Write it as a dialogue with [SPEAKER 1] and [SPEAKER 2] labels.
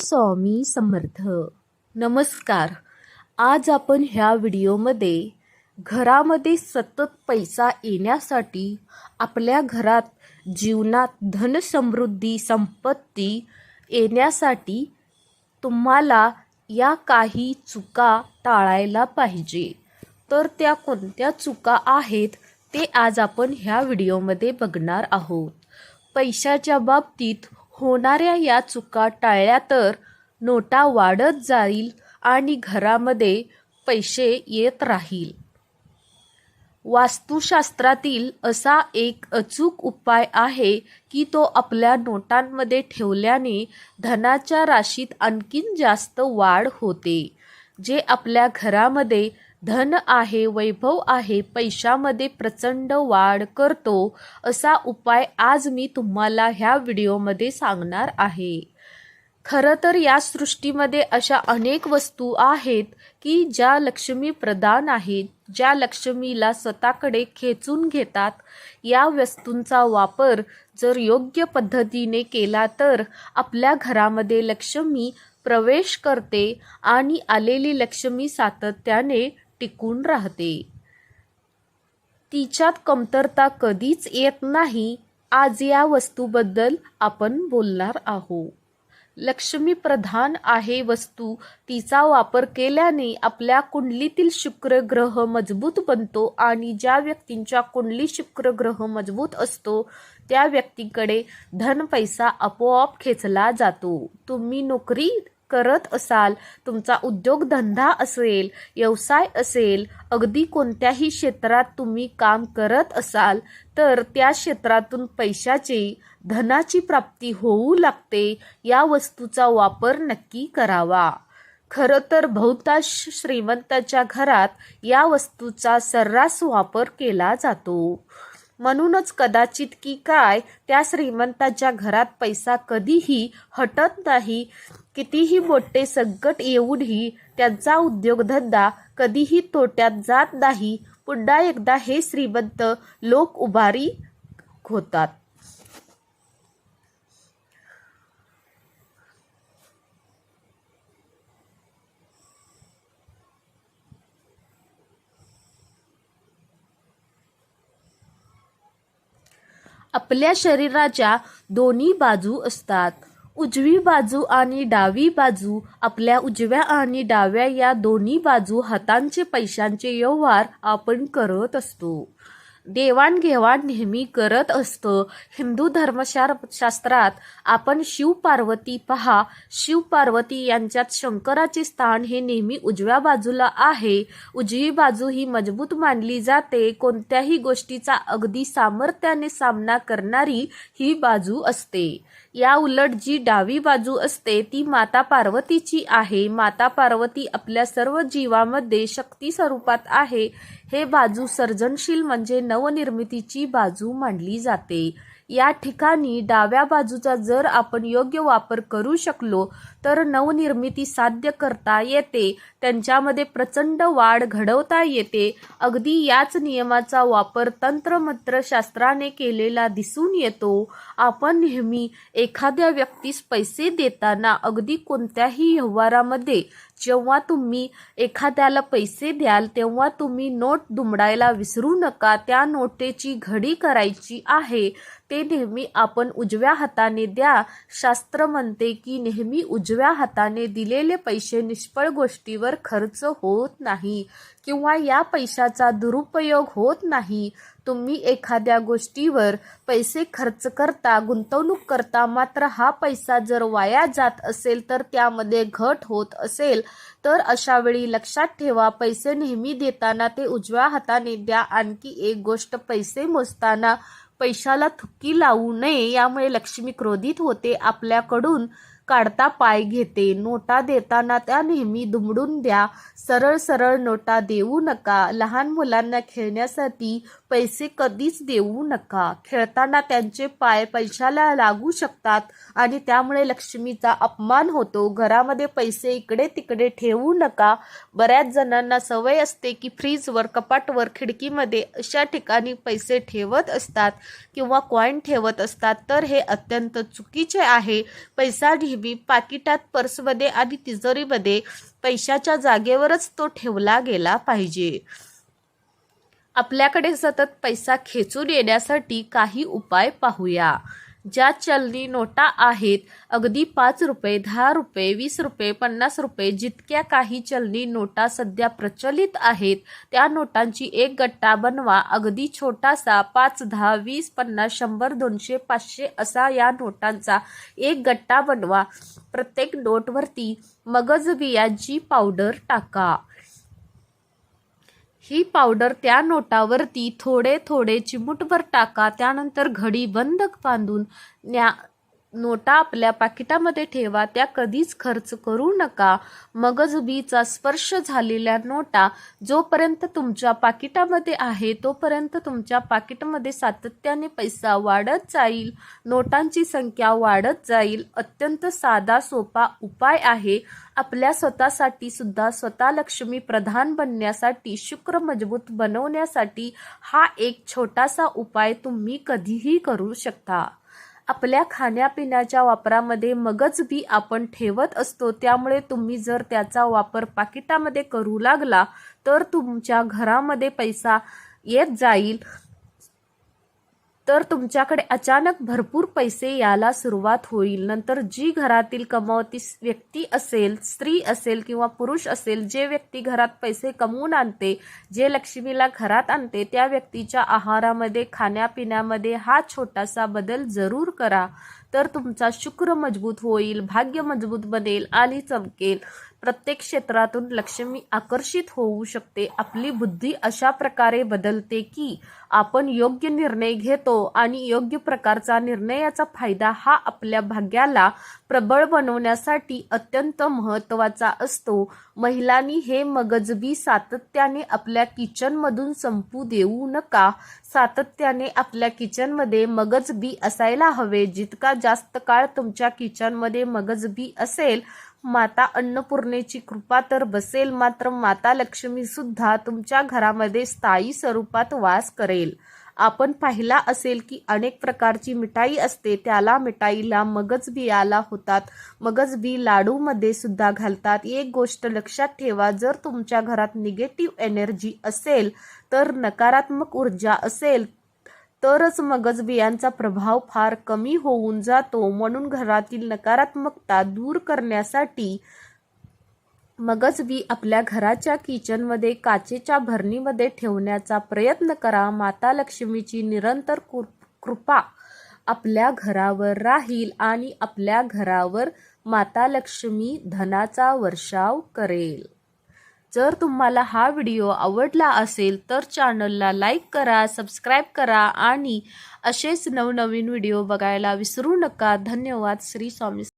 [SPEAKER 1] स्वामी समर्थ. नमस्कार. आज आपण ह्या व्हिडिओमध्ये घरामध्ये सतत पैसा येण्यासाठी आपल्या घरात जीवनात धनसमृद्धी संपत्ती येण्यासाठी तुम्हाला या काही चुका टाळायला पाहिजे. तर त्या कोणत्या चुका आहेत ते आज आपण ह्या व्हिडिओमध्ये बघणार आहोत. पैशाच्या बाबतीत होणाऱ्या या चुका टाळल्या तर नोटा वाढत जाईल आणि घरामध्ये पैसे येत राहील. वास्तुशास्त्रातील असा एक अचूक उपाय आहे की तो आपल्या नोटांमध्ये ठेवल्याने धनाच्या राशीत आणखीन जास्त वाढ होते जे आपल्या घरामध्ये धन आहे वैभव आहे पैशामध्ये प्रचंड वाढ करतो असा उपाय आज मी तुम्हाला ह्या व्हिडिओमध्ये सांगणार आहे. खरं तर या सृष्टीमध्ये अशा अनेक वस्तू आहेत की ज्या लक्ष्मी प्रदान आहेत ज्या लक्ष्मीला स्वतःकडे खेचून घेतात. या वस्तूंचा वापर जर योग्य पद्धतीने केला तर आपल्या घरामध्ये लक्ष्मी प्रवेश करते आणि आलेली लक्ष्मी सातत्याने टिकून राहते. तिच्यात कमतरता कधीच येत नाही आज या वस्तूबद्दल आपण बोलणार आहोत. लक्ष्मी प्रधान आहे वस्तू तिचा वापर केल्याने आपल्या कुंडलीतील शुक्र ग्रह मजबूत बनतो आणि ज्या व्यक्तींच्या कुंडली शुक्र ग्रह मजबूत असतो त्या व्यक्तीकडे धन पैसा आपोआप खेचला जातो. तुम्ही नोकरी करत असाल तुमचा उद्योगधंदा असेल व्यवसाय असेल अगदी कोणत्याही क्षेत्रात तुम्ही काम करत असाल तर त्या क्षेत्रातून पैशाची धनाची प्राप्ती होऊ लागते या वस्तूचा वापर नक्की करावा. खरं तर बहुतांश श्रीमंताच्या घरात या वस्तूचा सर्रास वापर केला जातो. म्हणूनच कदाचित की काय त्या श्रीमंताच्या घरात पैसा कधीही हटत नाही कितीही मोठे संकट येऊनही त्यांचा उद्योगधंदा कधीही तोट्यात जात नाही. पुन्हा एकदा हे श्रीमंत लोक उभारी होतात. आपल्या शरीराच्या दोन्ही बाजू असतात. उजवी बाजू आणि डावी बाजू आपल्या उजव्या आणि डाव्या या दोन्ही बाजू हातांचे पैशांचे व्यवहार आपण करत असतो. देवाणघेवाण नेहमी करत असतं. हिंदू धर्मशार शास्त्रात आपण शिव पार्वती पहा. शिव पार्वती यांच्यात शंकराचे स्थान हे नेहमी उजव्या बाजूला आहे. उजवी बाजू ही मजबूत मानली जाते. कोणत्याही गोष्टीचा अगदी सामर्थ्याने सामना करणारी ही बाजू असते. या उलट जी डावी बाजू असते ती माता पार्वतीची आहे. माता पार्वती आपल्या सर्व जीवामध्ये शक्ती स्वरूपात आहे. हे बाजू सर्जनशील म्हणजे नवनिर्मितीची बाजू मांडली जाते. या ठिकाणी डाव्या बाजूचा जर आपण योग्य वापर करू शकलो तर नवनिर्मिती साध्य करता येते. त्यांच्यामध्ये प्रचंड वाढ घडवता येते. अगदी याच नियमाचा वापर तंत्रमंत्रशास्त्राने केलेला दिसून येतो. आपण नेहमी एखाद्या व्यक्तीस पैसे देताना अगदी कोणत्याही व्यवहारामध्ये जेव्हा तुम्ही एखाद्याला पैसे द्याल तेव्हा तुम्ही नोट दुमडायला विसरू नका. त्या नोटेची घडी करायची आहे. ते नेहमी आपण उजव्या हाताने द्या. शास्त्र म्हणते की नेहमी उजव्या हाताने दिलेले पैसे निष्फळ गोष्टीवर खर्च होत नाही. किंवा या पैशाचा दुरुपयोग होत नाही तुम्ही एखाद्या गोष्टीवर पैसे खर्च करता गुंतवणूक करता मात्र हा पैसा जर वाया जात असेल तर त्यामध्ये घट होत असेल तर अशा वेळी लक्षात ठेवा पैसे नेहमी देताना ते उजव्या हाताने द्या. आणखी एक गोष्ट पैसे मोजताना पैशाला थुक्की लावू नये यामुळे लक्ष्मी क्रोधित होते. आपल्याकडून काढता पाय घेते. नोटा देताना त्या नेहमी दुमडून द्या. सरळ सरळ नोटा देऊ नका. लहान मुलांना खेळण्यासाठी पैसे कधीच देऊ नका. खेळताना त्यांचे पाय पैशाला लागू शकतात आणि त्यामुळे लक्ष्मीचा अपमान होतो. घरामध्ये पैसे इकडे तिकडे ठेवू नका. बऱ्याच जणांना सवय असते की फ्रीजवर कपाटवर खिडकीमध्ये अशा ठिकाणी पैसे ठेवत असतात किंवा कॉईन ठेवत असतात. तर हे अत्यंत चुकीचे आहे. पैसा बी पाकिटात पर्समध्ये आणि तिजोरीमध्ये पैशाच्या जागेवरच तो ठेवला गेला पाहिजे. आपल्याकडे सतत पैसा खेचून येण्यासाठी काही उपाय पाहूया. ज्या चलनी नोटा आहेत अगदी पाच रुपये दहा रुपये वीस रुपये पन्नास रुपये जितक्या काही चलनी नोटा सध्या प्रचलित आहेत त्या नोटांची एक गट्टा बनवा. अगदी छोटासा पाच दहा वीस पन्नास शंभर दोनशे पाचशे असा या नोटांचा एक गट्टा बनवा. प्रत्येक नोटवरती मगज बियांची पावडर टाका. ही पावडर त्या नोटावरती थोडे थोडे चिमूटभर टाका त्यानंतर घडी बंद बांधून न्या नोटा आपल्या पाकिटामध्ये ठेवा त्या कधीच खर्च करू नका. मगज बीचा स्पर्श झालेल्या नोटा जोपर्यंत तुमच्या पाकिटामध्ये आहे तोपर्यंत तुमच्या पाकिटमध्ये सातत्याने पैसा वाढत जाईल. नोटांची संख्या वाढत जाईल. अत्यंत साधा सोपा उपाय आहे. आपल्या स्वतःसाठी सुद्धा स्वतः लक्ष्मी प्रधान बनण्यासाठी शुक्र मजबूत बनवण्यासाठी हा एक छोटासा उपाय तुम्ही कधीही करू शकता. आपल्या खाण्यापिण्याच्या वापरामध्ये मगज बी आपण ठेवत असतो. त्यामुळे तुम्ही जर त्याचा वापर पाकिटामध्ये करू लागला तर तुमच्या घरामध्ये पैसा येत जाईल. तर तुमच्याकडे अचानक भरपूर पैसे यायला सुरुवात होईल. नंतर जी घरातील कमावती व्यक्ती असेल स्त्री असेल किंवा पुरुष असेल जे व्यक्ती घरात पैसे कमवून आणते जे लक्ष्मीला घरात आणते त्या व्यक्तीच्या आहारामध्ये खाण्यापिण्यामध्ये हा छोटासा बदल जरूर करा. तर तुमचा शुक्र मजबूत होईल भाग्य मजबूत बनेल आणि चमकेल. प्रत्येक क्षेत्रातून लक्ष्मी आकर्षित होऊ शकते. आपली बुद्धी अशा प्रकारे बदलते की आपण योग्य निर्णय घेतो आणि योग्य प्रकारचा निर्णयाचा फायदा हा आपल्या भाग्याला प्रबळ बनवण्यासाठी अत्यंत महत्त्वाचा असतो. महिलांनी हे मगजबी सातत्याने आपल्या किचनमधून संपू देऊ नका. सातत्याने आपल्या किचनमध्ये मगजबी असायला हवे जितका जास्त काळ तुमच्या किचनमध्ये मगजबी असेल. माता अन्नपूर्णेची कृपा तर बसेल मात्र माता लक्ष्मी सुद्धा तुमच्या घरामध्ये स्थायी स्वरूपात वास करेल. आपण पाहिला असेल की अनेक प्रकारची मिठाई असते त्याला मिठाईला मगज बियाला होतात. मगज बी लाडूमध्ये सुद्धा घालतात. एक गोष्ट लक्षात ठेवा जर तुमच्या घरात निगेटिव्ह एनर्जी असेल तर नकारात्मक ऊर्जा असेल तरच मगज बियांचा प्रभाव फार कमी होऊन जातो म्हणून घरातील नकारात्मकता दूर करण्यासाठी मगज बी आपल्या घराच्या किचनमध्ये काचेच्या भरणीमध्ये ठेवण्याचा प्रयत्न करा. माता लक्ष्मीची निरंतर कृपा आपल्या घरावर राहील आणि आपल्या घरावर माता लक्ष्मी धनाचा वर्षाव करेल. जर तुम्हाला हा व्हिडिओ आवडला असेल तर चॅनलला लाईक करा सबस्क्राईब करा आणि असेच नवनवीन व्हिडिओ बघायला विसरू नका. धन्यवाद. श्री स्वामी